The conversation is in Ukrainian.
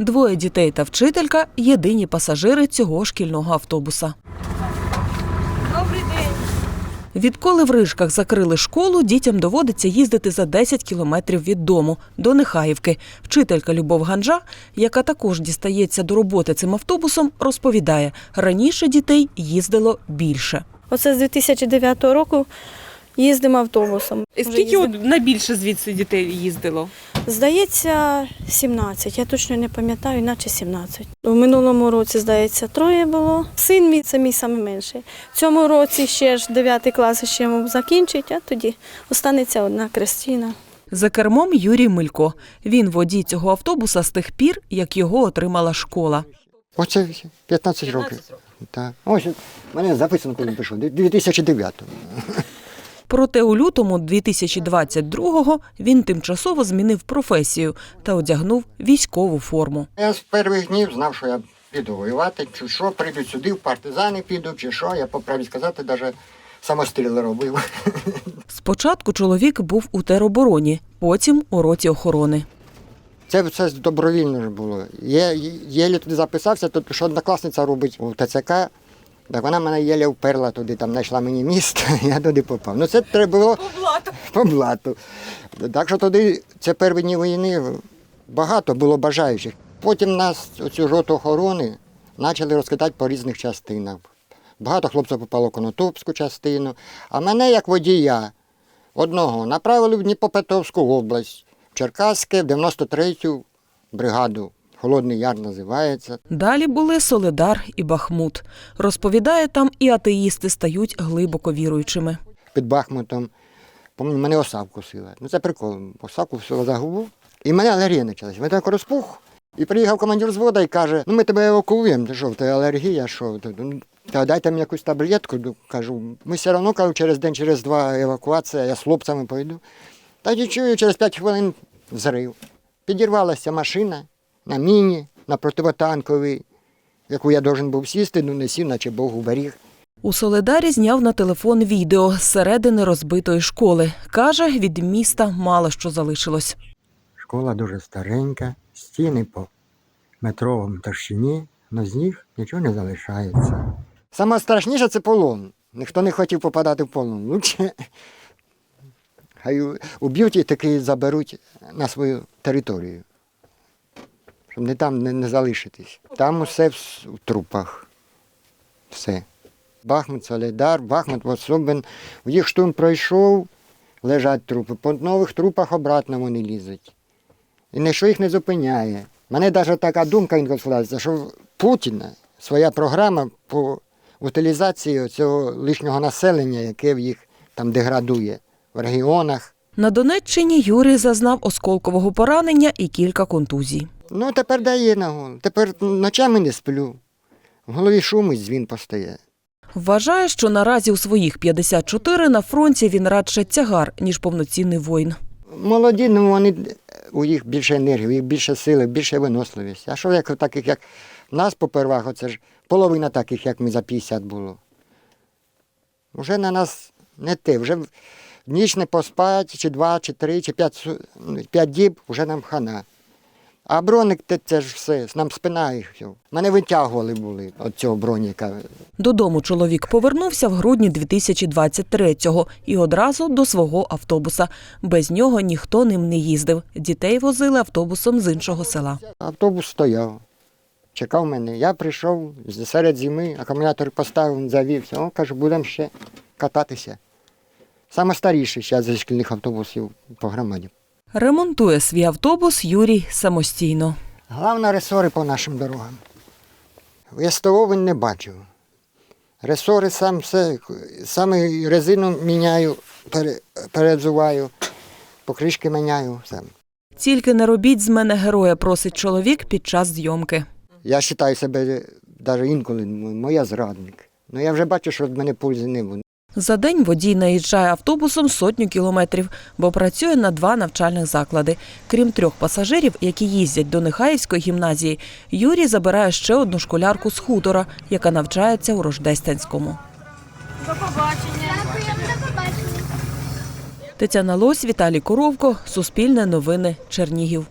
Двоє дітей та вчителька єдині пасажири цього шкільного автобуса. Добрий день. Відколи в Рижках закрили школу, дітям доводиться їздити за 10 кілометрів від дому до Нехаївки. Вчителька Любов Ганжа, яка також дістається до роботи цим автобусом, розповідає, раніше дітей їздило більше. Оце з 2009 року їздимо автобусом. Скільки от найбільше звідси дітей їздило? Здається, 17. Я точно не пам'ятаю, наче 17. У минулому році, здається, троє було. Син мій це мій найменший. В цьому році ще ж 9 клас ще йому закінчить, а тоді останеться одна Кристина. За кермом Юрій Милько. Він водій цього автобуса з тих пір, як його отримала школа. Оце 15 років. Так. Ось у мене записано, коли пішов, 2009. Проте у лютому 2022-го він тимчасово змінив професію та одягнув військову форму. Я з перших днів знав, що я піду воювати, чи що, прийду сюди, в партизани піду, чи що. Я по правді сказати, навіть самостріли робив. Спочатку чоловік був у теробороні, потім у роті охорони. Це все добровільно ж було. Я єлі туди записався, то що однокласниця робить у ТЦК, так вона мене єлі вперла туди, там знайшла мені місце, я туди попав. Ну це треба було по блату. По блату. Так що туди, це перші дні війни, багато було бажаючих. Потім нас, оцю роту охорони, почали розкидати по різних частинах. Багато хлопців попало в Конотопську частину, а мене, як водія, одного направили в Дніпропетровську область, в Черкаське, в 93-ю бригаду. Холодний Яр називається. Далі були Соледар і Бахмут. Розповідає, там і атеїсти стають глибоко віруючими. Під Бахмутом. Мене оса вкусила. Ну це прикол. Оса вкусила за губу. І мене алергія почалась. Мене так розпух. І приїхав командир звода і каже: ну ми тебе евакуюємо. Ти що, в тебе алергія, що? Ну, Та дайте мені якусь таблетку. Ну, Кажу, ми все одно кажу, через день, через два евакуація, я з хлопцями пойду. Та чую, через 5 хвилин взрив. Підірвалася машина на міні, на противотанковій, яку я должен був сісти, ну не сів, наче Бог уберіг. У Соледарі зняв на телефон відео з середини розбитої школи. Каже, від міста мало що залишилось. Школа дуже старенька, стіни по метровому товщині, але з них нічого не залишається. Саме страшніше це полон. Ніхто не хотів попадати в полон. Лучше хай уб'ють і таки заберуть на свою територію. Не там не, не залишитись. Там усе в, в трупах. Все. Бахмут, Солідар, Бахмут, особен. В їх штурм пройшов, лежать трупи. По нових трупах обратно вони лізуть. І ніщо їх не зупиняє. Мене навіть така думка інколи складається, що Путіна своя програма по утилізації цього лишнього населення, яке в їх там деградує в регіонах. На Донеччині Юрій зазнав осколкового поранення і кілька контузій. Ну, тепер дає на голову. Тепер ночами не сплю. В голові шум і дзвін постає. Вважає, що наразі у своїх 54 на фронті він радше тягар, ніж повноцінний воїн. Молоді, ну вони у їх більше енергії, у їх більше сили, більше виносливість. А що як таких, як нас попервах, оце ж половина таких, як ми за 50 було. Вже на нас не те, вже ніч не поспать, чи два, чи три, чи п'ять, п'ять діб, вже нам хана. А броник це ж все, нам спина їх. Мене витягували були від цього броніка. Додому чоловік повернувся в грудні 2023-го і одразу до свого автобуса. Без нього ніхто ним не їздив. Дітей возили автобусом з іншого села. Автобус стояв, чекав мене. Я прийшов серед зими, акумулятор поставив, він завівся. О, кажу, будемо ще кататися. Саме старіший зараз зі шкільних автобусів по громаді. Ремонтує свій автобус Юрій самостійно. Головне ресори по нашим дорогам. В СТО він не бачив. Ресори сам все, саме резину міняю, пере- перезуваю, покришки міняю. Сам. Тільки не робіть з мене героя, просить чоловік під час зйомки. Я вважаю себе навіть інколи моя зрадник. Ну я вже бачу, що від мене пользи не буде. За день водій наїжджає автобусом сотню кілометрів, бо працює на два навчальних заклади. Крім трьох пасажирів, які їздять до Нехаївської гімназії, Юрій забирає ще одну школярку з хутора, яка навчається у Рождественському. Тетяна Лось, Віталій Коровко, Суспільне новини, Чернігів.